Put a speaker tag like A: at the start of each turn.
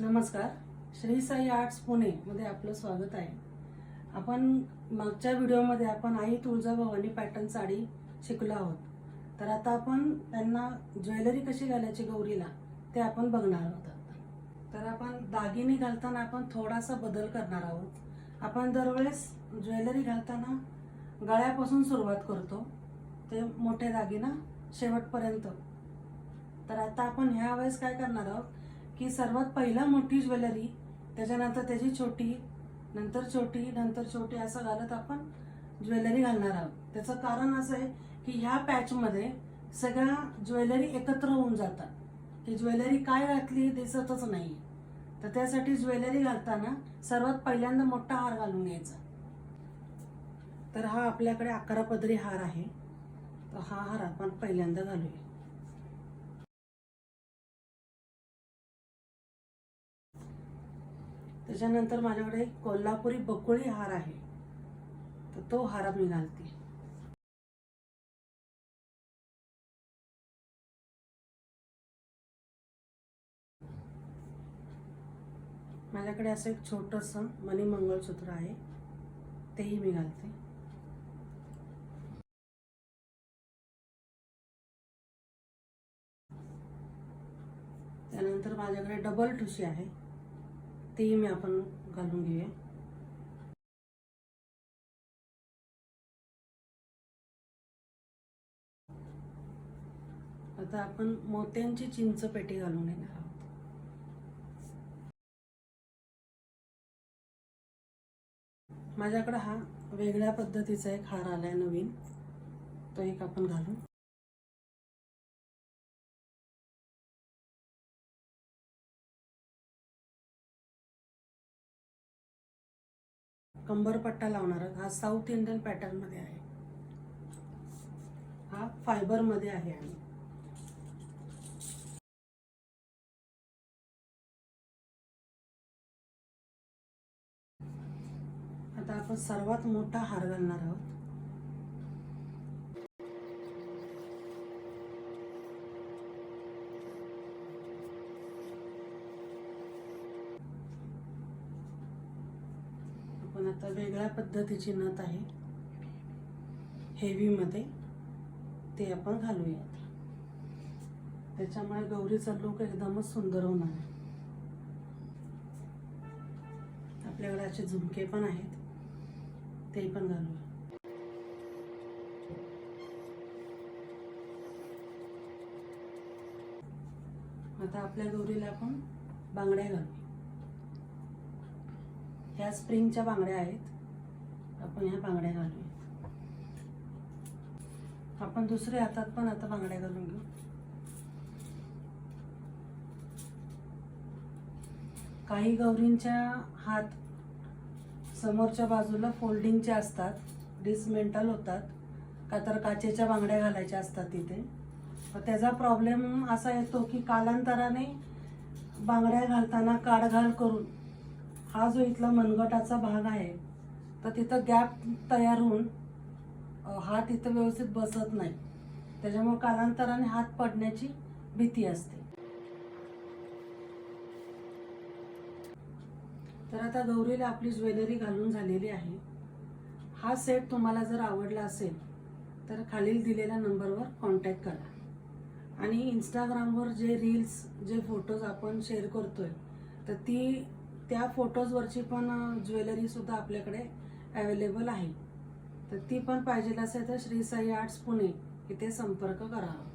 A: नमस्कार. श्री साई आर्ट्स पुणे मध्ये आपलं स्वागत आहे. आपण मागच्या व्हिडिओमध्ये आपण आई तुळजाभवानी पॅटर्न साडी शिकलो आहोत. तर आता आपण त्यांना ज्वेलरी कशी घालायची गौरीला ते आपण बघणार आहोत तर आपण दागिने घालताना आपण थोडासा बदल करणार आहोत. आपण दरवेळेस ज्वेलरी घालताना गळ्यापासून सुरुवात करतो. ते मोठे दागिना शेवटपर्यंत. तर आता आपण ह्या वेळेस काय करणार आहोत? की सर्वात पहिला मोठी ज्वेलरी त्याच्यानंतर त्याची छोटी नंतर छोटी नंतर छोटी असं घालत आपण ज्वेलरी घालणार आहोत. त्याचं कारण असं आहे की ह्या पॅचमध्ये सगळ्या ज्वेलरी एकत्र होऊन जातात. की ज्वेलरी काय घातली दिसतच नाही. तर त्यासाठी ज्वेलरी घालताना सर्वात पहिल्यांदा मोठा हार घालून घ्यायचा. तर हा आपल्याकडे अकरा पदरी हार आहे. तर हा हार आपण पहिल्यांदा घालूया. त्याच्यानंतर माझ्याकडे एक कोल्हापुरी बकुळी हार आहे. तर तो हार मी घालते. माझ्याकडे असं एक छोटस मनी मंगळसूत्र आहे. तेही मी घालते. त्यानंतर माझ्याकडे डबल ठुशी आहे. तेही मी आपण घालून घेऊया. आता आपण मोत्यांची चिंच पेटी घालून येणार आहोत. माझ्याकडं हा वेगळ्या पद्धतीचा एक हार आलाय नवीन. तो एक आपण घालू. कंबरपट्टा लावणार आहोत हा साऊथ इंडियन पॅटर्नमध्ये आहे. हा फायबरमध्ये आहे आणि. आता आपण सर्वात मोठा हार घालणार आहोत आपण आता वेगळ्या पद्धतीची नथ आहे. हेवीमध्ये ते आपण घालूया त्याच्यामुळे गौरीचा लुक एकदमच सुंदर होणार आपल्याकडे असे झुमके पण आहेत. ते पण घालूया. आता आपल्या गौरीला आपण बांगड्या घालू ह्या स्प्रिंगच्या बांगड्या आहेत. आपण ह्या बांगड्या घालूया. आपण दुसऱ्या हातात पण आता बांगड्या घालून घेऊ. काही गौरींच्या हात समोरच्या बाजूला फोल्डिंगचे असतात. डिसमेंटल होतात. का तर काचेच्या बांगड्या घालायच्या असतात तिथे. त्याचा प्रॉब्लेम असा येतो की कालांतराने बांगड्या घालताना काडघाल करून हा जो इथला मनगटाचा भाग आहे तर तिथं गॅप तयार होऊन हा हात इथं व्यवस्थित बसत नाही. त्याच्यामुळे कालांतराने हात पडण्याची भीती असते. तर आता गौरीला आपली ज्वेलरी घालून झालेली आहे. हा सेट तुम्हाला जर आवडला असेल तर खालील दिलेल्या नंबरवर कॉन्टॅक्ट करा. आणि इंस्टाग्रामवर जे रील्स जे फोटोज आपण शेअर करतोय तर ती त्या फोटोजवरची पण ज्वेलरीसुद्धा आपल्याकडे अवेलेबल आहे. तर ती पण पाहिजे असेल तर श्री साई आर्ट्स पुणे इथे संपर्क करा.